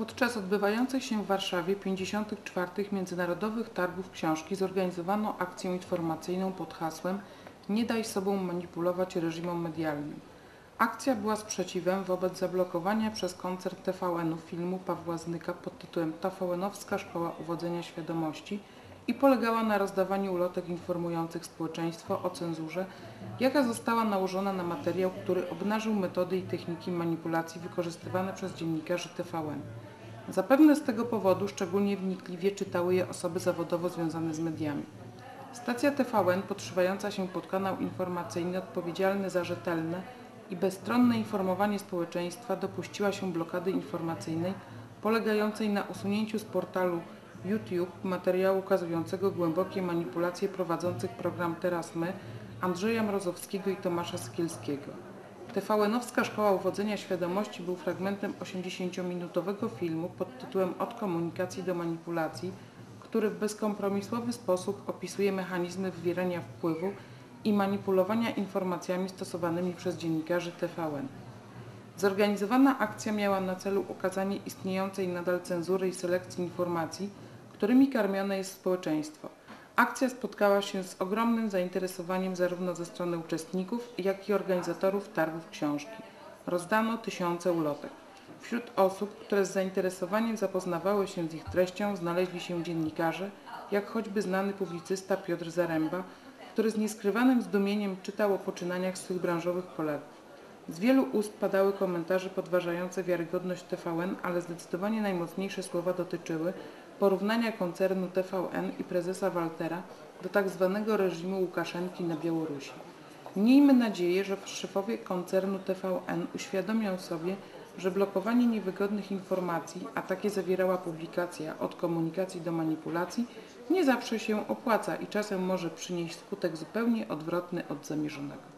Podczas odbywających się w Warszawie 54. Międzynarodowych Targów Książki zorganizowano akcję informacyjną pod hasłem Nie daj sobą manipulować reżimom medialnym. Akcja była sprzeciwem wobec zablokowania przez koncert TVN-u filmu Pawła Znyka pod tytułem TVN-owska Szkoła Uwodzenia Świadomości i polegała na rozdawaniu ulotek informujących społeczeństwo o cenzurze, jaka została nałożona na materiał, który obnażył metody i techniki manipulacji wykorzystywane przez dziennikarzy TVN. Zapewne z tego powodu szczególnie wnikliwie czytały je osoby zawodowo związane z mediami. Stacja TVN, podszywająca się pod kanał informacyjny odpowiedzialny za rzetelne i bezstronne informowanie społeczeństwa, dopuściła się blokady informacyjnej polegającej na usunięciu z portalu YouTube materiału ukazującego głębokie manipulacje prowadzących program Teraz My Andrzeja Mrozowskiego i Tomasza Skielskiego. TVN-owska Szkoła Uwodzenia Świadomości był fragmentem 80-minutowego filmu pod tytułem Od komunikacji do manipulacji, który w bezkompromisowy sposób opisuje mechanizmy wywierania wpływu i manipulowania informacjami stosowanymi przez dziennikarzy TVN. Zorganizowana akcja miała na celu ukazanie istniejącej nadal cenzury i selekcji informacji, którymi karmione jest społeczeństwo. Akcja spotkała się z ogromnym zainteresowaniem zarówno ze strony uczestników, jak i organizatorów targów książki. Rozdano tysiące ulotek. Wśród osób, które z zainteresowaniem zapoznawały się z ich treścią, znaleźli się dziennikarze, jak choćby znany publicysta Piotr Zaręba, który z nieskrywanym zdumieniem czytał o poczynaniach swych branżowych kolegów. Z wielu ust padały komentarze podważające wiarygodność TVN, ale zdecydowanie najmocniejsze słowa dotyczyły porównania koncernu TVN i prezesa Waltera do tak zwanego reżimu Łukaszenki na Białorusi. Miejmy nadzieję, że szefowie koncernu TVN uświadomią sobie, że blokowanie niewygodnych informacji, a takie zawierała publikacja od komunikacji do manipulacji, nie zawsze się opłaca i czasem może przynieść skutek zupełnie odwrotny od zamierzonego.